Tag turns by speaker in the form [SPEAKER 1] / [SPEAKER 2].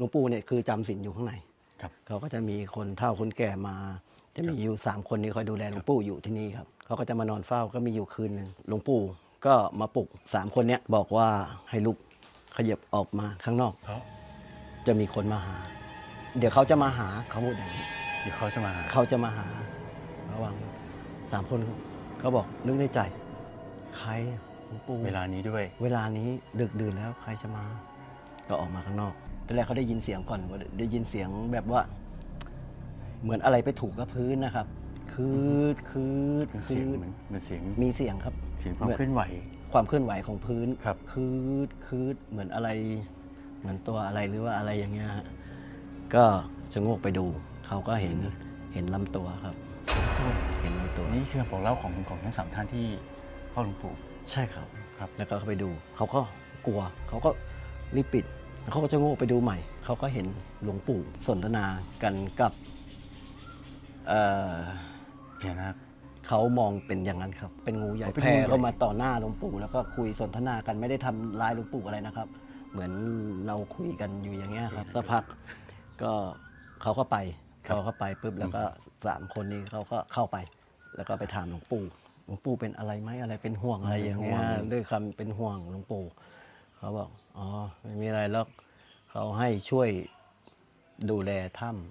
[SPEAKER 1] หลวงปู่เนี่ยคือจำศีลอยู่ข้างใน
[SPEAKER 2] ครับ
[SPEAKER 1] เขาก็จะมีคนเฒ่าคนแก่มา จะมีอยู่สามคนนี้คอยดูแลหลวงปู่อยู่ที่นี่ครับเขาก็จะมานอนเฝ้าก็มีอยู่คืนหนึ่งหลวงปู่ก็มาปลุกสามคนเนี้ยบอกว่าให้ลุกขยับออกมาข้างนอก
[SPEAKER 2] เพราะ
[SPEAKER 1] จะมีคนมาหา เดี๋ยวเขาจะมาหาเขาพูดอย่างนี้
[SPEAKER 2] เดี๋ยวเขาจะมาหา
[SPEAKER 1] เขาจะมาหา ระหว่างสามคนก็บอกนึกในใจ ใครหลวงปู่
[SPEAKER 2] เวลานี้ด้วย
[SPEAKER 1] เวลานี้ดึกดื่นแล้วใครจะมา ก็ออกมาข้างนอกต อนแรกเขาได้ยินเสียงก่อนว่าได้ยินเสียงแบบว่า เหมือนอะไรไปถูกกับพื้นนะครับ คืดคืด
[SPEAKER 2] เป็น
[SPEAKER 1] คื
[SPEAKER 2] เสียง
[SPEAKER 1] ด
[SPEAKER 2] เหมือนเหมือนเสียง
[SPEAKER 1] มีเสียงครับ
[SPEAKER 2] เสียงความเคลื่อนไหว
[SPEAKER 1] ความเคลื่อนไหวของพื้น
[SPEAKER 2] ครับ
[SPEAKER 1] คืดคืดเหมือนอะไร เหมือนตัวอะไรหรือว่าอะไรอย่างเงี้ยฮะก็ชะโงกไปดูเขาก็เห็นเห็นลำตัวครับ เห็นลำตัว
[SPEAKER 2] นี่คือบอกเล่าของของทั้งสามท่านที่เข้าหลวงปู่
[SPEAKER 1] ใช่ครับ
[SPEAKER 2] ครับ
[SPEAKER 1] แล้วก็เข้าไปดู เขาก็กลัว เขาก็รีบปิดแล้ว เขาก็จะโง่ไปดูใหม่ เขาก็เห็นหลวงปู่สนทนากันกับเอ่อ
[SPEAKER 2] พญานาค
[SPEAKER 1] เขามองเป็นอย่างนั้นครับ เป็นงูใหญ่
[SPEAKER 2] อ๋อเป็น
[SPEAKER 1] แผ่
[SPEAKER 2] งูใหญ่
[SPEAKER 1] เข้ามาต่อหน้าหลวงปู่แล้วก็คุยสนทนากันไม่ได้ทำร้ายหลวงปู่อะไรนะครับ เหมือนเราคุยกันอยู่อย่างเงี้ยครับสักพักก็เขาก็ไปเขาก็ไปปุ๊บแล้วก็สามคนนี้เขาก็เข้าไป แล้วก็ไปถามหลวงปู่หลวงปู่เป็นอะไรไหมอะไรเป็นห่วงอะไรอย่างเงี้ยด้วยคำเป็นห่วงหลวงปู่เขาบอกอ๋อ ไม่มีอะไรหรอกเขาให้ช่วยดูแลถ้ำ